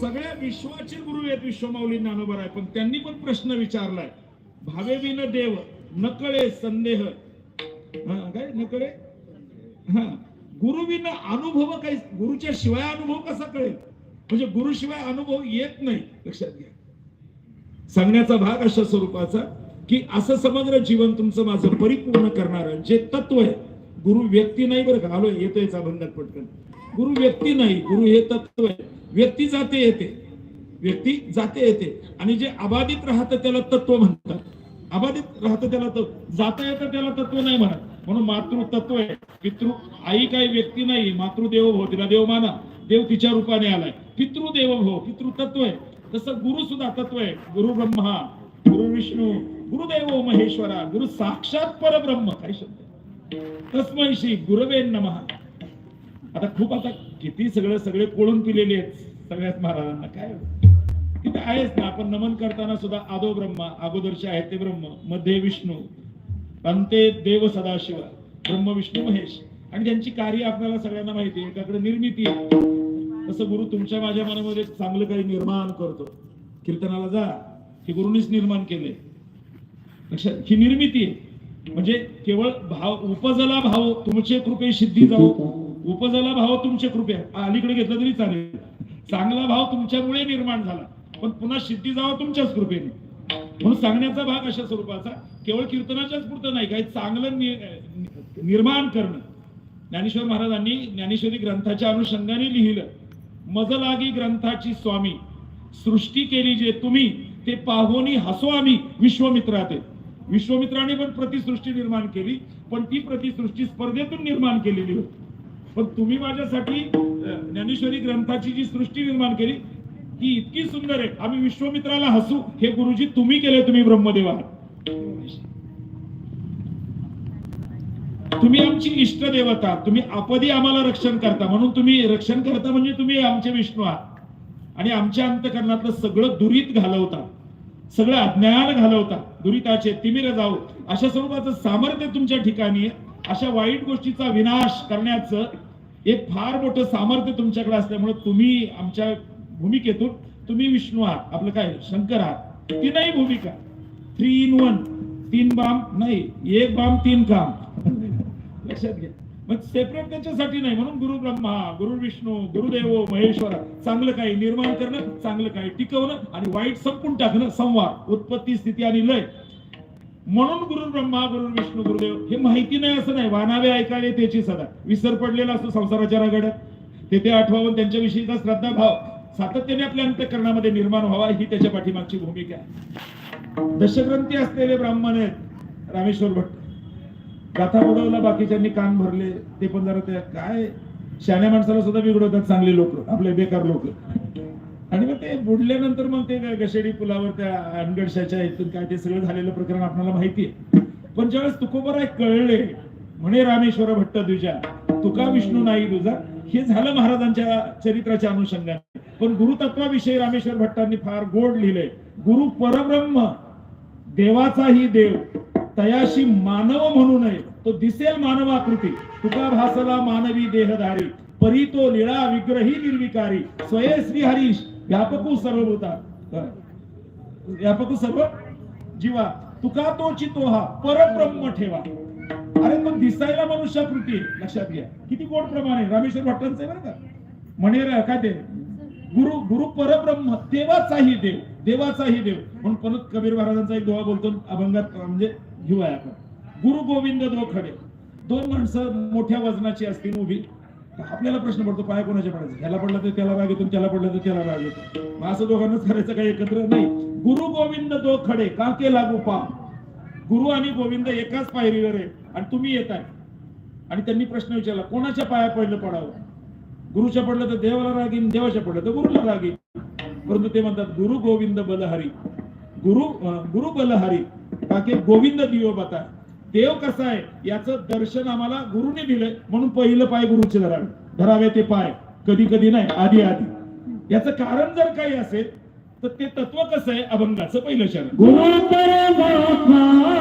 सगळ्या विश्वाचे गुरु आहेत विश्वमाऊली ज्ञानोबर आहे पण त्यांनी पण प्रश्न विचारलाय. भावे विन देव नकळे संदेह. काय? नकळे? हा. गुरुविन अनुभव काही गुरुच्या शिवाय अनुभव कसा कळेल? म्हणजे गुरुशिवाय अनुभव येत नाही लक्षात घ्या. सांगण्याचा भाग अशा स्वरूपाचा की असं समग्र जीवन तुमचं माझं परिपूर्ण करणार जे तत्व आहे गुरु व्यक्ती नाही बरं का? आलो येतोय अभंगात पटकन. गुरु व्यक्ती नाही गुरु हे तत्व आहे. व्यक्ती जाते येते. व्यक्ती जाते येते. आणि जे अबाधित राहतं त्याला तत्व म्हणतात. अबाधित राहतं त्याला तत्व. जाता येतं त्याला तत्व नाही म्हणत. म्हणून मातृ तत्व आहे. पितृ आई काही व्यक्ती नाही. मातृदेव भव तिला देव माना. देव तिच्या रूपाने आलाय. पितृदेव भव पितृ तत्व आहे. तसं गुरु सुद्धा तत्व आहे. गुरु ब्रह्मा गुरु विष्णू गुरुदेव महेश्वरा गुरु साक्षात परब्रह्म. काय शब्द तस्मै श्री गुरवे नमः. आता खूप आता किती सगळं सगळे कोळून पिलेले आहेत सगळ्याच महाराजांना. काय? तिथे आहेच ना आपण नमन करताना सुद्धा आदो ब्रह्मा अगोदरचे आहेत ते ब्रह्ममध्ये विष्णू अंते देव सदाशिव ब्रह्म विष्णू महेश. आणि त्यांची कार्य आपल्याला सगळ्यांना माहिती आहे एकाकडे निर्मिती आहे. तसं गुरु तुमच्या माझ्या मनामध्ये चांगलं काही निर्माण करतो. कीर्तनाला जा हे गुरुनीच निर्माण केले लक्षात ही निर्मिती म्हणजे केवळ भाव उपजला भाव तुमचे कृपे सिद्धी जाऊ उपजला भाव तुमचे कृपे अलीकडे घेतलं तरी चालेल. चांगला भाव तुमच्यामुळे निर्माण झाला. पण पुन्हा सिद्धी जावा तुमच्याच कृपेने. म्हणून सांगण्याचा भाग अशा स्वरूपाचा केवळ कीर्तनाच्याच पुरतं नाही काही चांगलं नि- निर्माण करणं. ज्ञानेश्वर महाराजांनी ज्ञानेश्वरी ग्रंथाच्या अनुषंगाने लिहिलं मज लागी ग्रंथाची स्वामी सृष्टी केली जे तुम्ही ते पाहोनी हसो आम्ही विश्वमित्राते. विश्वमित्राने पण प्रतिसृष्टी निर्माण केली पण ती प्रतिसृष्टी स्पर्धेतून निर्माण केलेली होती. पण तुम्ही माझ्यासाठी ज्ञानेश्वरी ग्रंथाची जी सृष्टी निर्माण केली ती इतकी सुंदर आहे. आम्ही विश्वमित्राला हसू. हे गुरुजी तुम्ही केले तुम्ही ब्रह्मदेव आहात तुम्ही आमची इष्ट देवता. तुम्ही आपदी आम्हाला रक्षण करता. म्हणून तुम्ही रक्षण करता म्हणजे तुम्ही आमचे विष्णू आहात. आणि आमच्या अंतकरणातलं सगळं दुरीत घालवता. सगळं अज्ञान घालवता. दुरिताचे तिमिर जाऊ. अशा स्वरूपाचं सामर्थ्य तुमच्या ठिकाणी आहे. अशा वाईट गोष्टीचा विनाश करण्याचं एक फार मोठं सामर्थ्य तुमच्याकडे असल्यामुळे तुम्ही आमच्या भूमिकेतून तुम्ही विष्णू आहात. आपलं काय? शंकर आहात. ती नाही भूमिका. Three in one. तीन बाम नाही एक बाम तीन काम. लक्षात घ्या. मग सेपरेट त्याच्यासाठी नाही. म्हणून गुरु ब्रह्मा गुरु विष्णू गुरुदेव महेश्वर चांगलं काही निर्माण करणं चांगलं काही टिकवणं आणि वाईट संपून टाकणं संवाद उत्पत्ती स्थिती आणि लय. म्हणून गुरु ब्रह्मा गुरु विष्णू गुरुदेव हे माहिती नाही असं नाही. वानावे ऐकावे त्याची सदा. विसर पडलेला असतो संसाराच्या रगडत. तेथे आठवावून त्यांच्याविषयीचा श्रद्धा भाव सातत्याने आपल्या अंतकरणामध्ये निर्माण व्हावा ही त्याच्या पाठीमागची भूमिका आहे. दशग्रंथी असलेले ब्राह्मण आहेत रामेश्वर भट्ट. गाथा बुडवला बाकीच्यांनी कान भरले ते पण जरा ते काय? शहाण्या माणसाला सुद्धा बिघडवतात चांगले लोक आपले बेकार लोक. आणि मग ते बुडल्यानंतर मग ते गशेडी पुलावर त्या अनगडशाच्या इथून काय ते सगळं झालेलं प्रकरण आपल्याला माहिती आहे. पण ज्यावेळेस तुकोबराय कळले म्हणे रामेश्वर भट्ट दुजा तुका विष्णू नाही तुझा हे झालं महाराजांच्या चरित्राच्या अनुषंगाने. पण गुरुतत्वाविषयी रामेश्वर भट्टांनी फार गोड लिहिलंय गुरु परब्रह्म देवाचाही देव तयाशी मानव म्हणू नये तो दिसेल मानवाकृती तुका भासला मानवी देहधारी. परी तो लीळा विग्रही निर्विकारी. स्वये श्री हरीश व्यापकू सर्वभूता. व्यापकू सर्व जीवा. तुका तो चितो हा परब्रह्म ठेवा. अरे तो दिसायला मनुष्याकृती लक्षात घ्या. किती गोड प्रमाणे रामेश्वर भट्टांचं आहे बरं का? म्हणे काय ते? गुरु गुरु परब्रह्म देवाचाही देव देवाचाही देव. म्हणून परत कबीर महाराजांचा एक दोहा बोलतो अभंगात म्हणजे घेऊया आपण. गुरु गोविंद दो खडे दोन माणसं मोठ्या वजनाची असतील उभी. आपल्याला प्रश्न पडतो पाया कोणाच्या पडायचं? ह्याला पडलं तर त्याला राग येतो त्याला पडलं तर त्याला राग येतो. मग असं दोघांनाच करायचं काही एकत्र नाही. गुरु गोविंद दो खडे का के लागू पा गुरु आणि गोविंद एकाच पायरीवर आहे आणि तुम्ही येताय आणि त्यांनी प्रश्न विचारला कोणाच्या पाया पहिलं पडावं? गुरुच्या पडलं तर देवाला राग देवाच्या पडलं तर गुरुला राग येईल परंतु ते म्हणतात गुरु गोविंद बलहरी. गुरु गुरु बलहरी. काके गोविंद दियो बता. देव कसा आहे याचं दर्शन आम्हाला गुरुने दिलंय म्हणून पहिलं पाय गुरुचे धरावे. धरावे ते पाय. कधी कधी नाही आधी आधी याचं कारण जर काही असेल तर ते तत्व कसं आहे अभंगाचं पहिलं शरण. गुरु परमात्मा